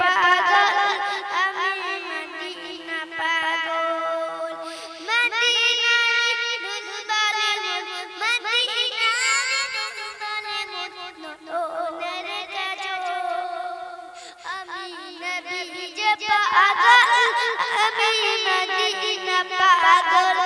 পাগল, আমি মদিনা পাগল। মদিনা দুনবালে মদিনা দুনবালে ওনার কাজল। আমি নবী যে পাগল, আমি মদিনা পাগল।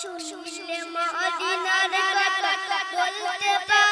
শুনলে মদিনার কথা বলতে পারি।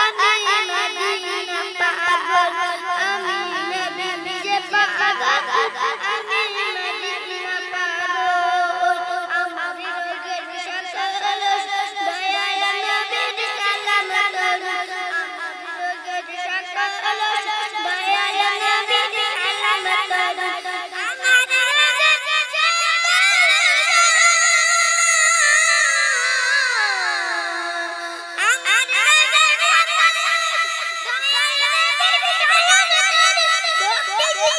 আমি